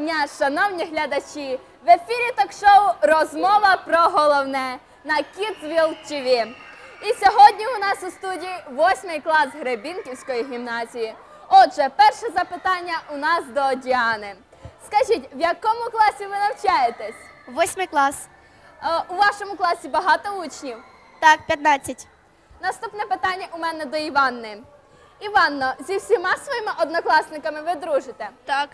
дня, шановні глядачі! В ефірі ток-шоу Розмова про головне на Kidsville TV. І сьогодні у нас у студії восьмий клас Гребінківської гімназії. Отже, перше запитання у нас до Діани. Скажіть, в якому класі ви навчаєтесь? Восьмий клас. Е, У вашому класі багато учнів? Так, 15. Наступне питання у мене до Іванни. Іванно, зі всіма своїми однокласниками ви дружите? Так.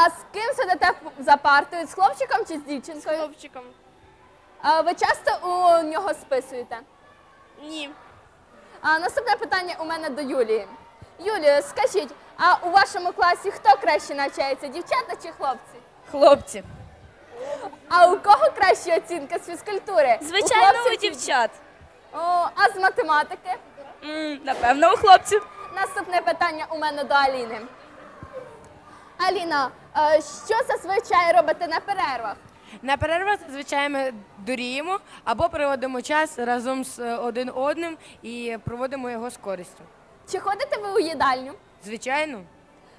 А з ким сидите за партою? З хлопчиком чи з дівчинкою? З Хлопчиком. А ви часто у нього списуєте? Ні. А наступне питання у мене до Юлії. Юлію, скажіть, а у вашому класі хто краще навчається, дівчата чи хлопці? Хлопці. А у кого кращі оцінки з фізкультури? Звичайно, у хлопців дівчат. О, а з математики? М, Напевно, у хлопців. Наступне питання у мене до Аліни. Аліна, е, що зазвичай робите на перервах? На перервах зазвичай ми дуріємо або проводимо час разом з е, один одним і проводимо його з користю. Чи ходите ви у їдальню? Звичайно,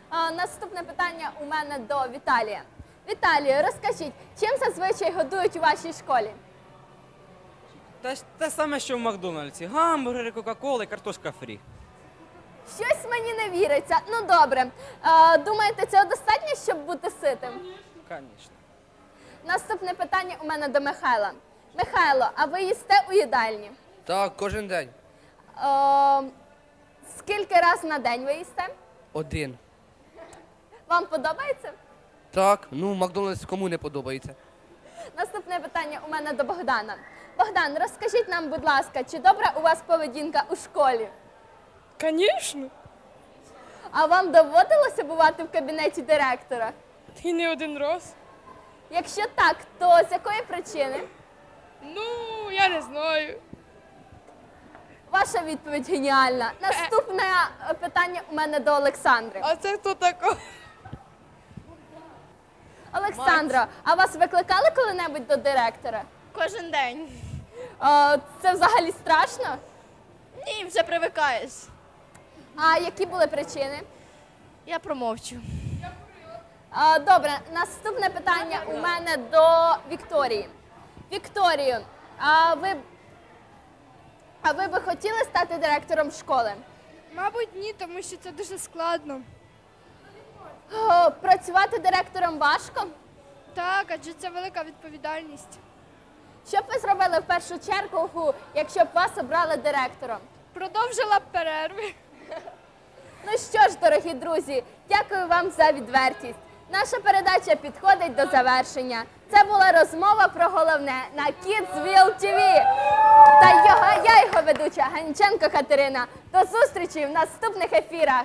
А, наступне питання у мене до Віталія. Віталію, розкажіть, чим зазвичай годують у вашій школі? Та ж те саме, що в Макдональдсі. Гамбургери, Кока-Кола і картошка фрі. Щось мені не віриться. Ну добре. А, думаєте, цього достатньо, щоб бути ситим? Звісно. Наступне питання у мене до Михайла. Михайло, а ви їсте у їдальні? Так, кожен день. О, скільки раз на день ви їсте? Один. Вам подобається? Так, ну Макдональдс кому не подобається. Наступне питання у мене до Богдана. Богдан, розкажіть нам, будь ласка, чи добра у вас поведінка у школі? Звісно. А вам доводилося бувати в кабінеті директора? І не один раз. Якщо так, то з якої причини? Ну, я не знаю. Ваша відповідь геніальна. Наступне питання у мене до Олександри. А це хто такий? Олександро, а вас викликали коли-небудь до директора? Кожен день. Е, Це взагалі страшно? Ні, вже привикаєш. А які були причини? Я промовчу. Е, Добре, наступне питання у мене до Вікторії. Вікторію, а ви, а ви би хотіли стати директором школи? Мабуть, ні, тому що це дуже складно. О, Працювати директором важко? Так, адже це велика відповідальність. Що б ви зробили в першу чергу, якщо б вас обрали директором? Продовжила б перерви. Ну що ж, дорогі друзі, дякую вам за відвертість. Наша передача підходить до завершення. Це була розмова про головне на Kidsville TV. Та його, я його ведуча Ганченко Катерина. До зустрічі в наступних ефірах.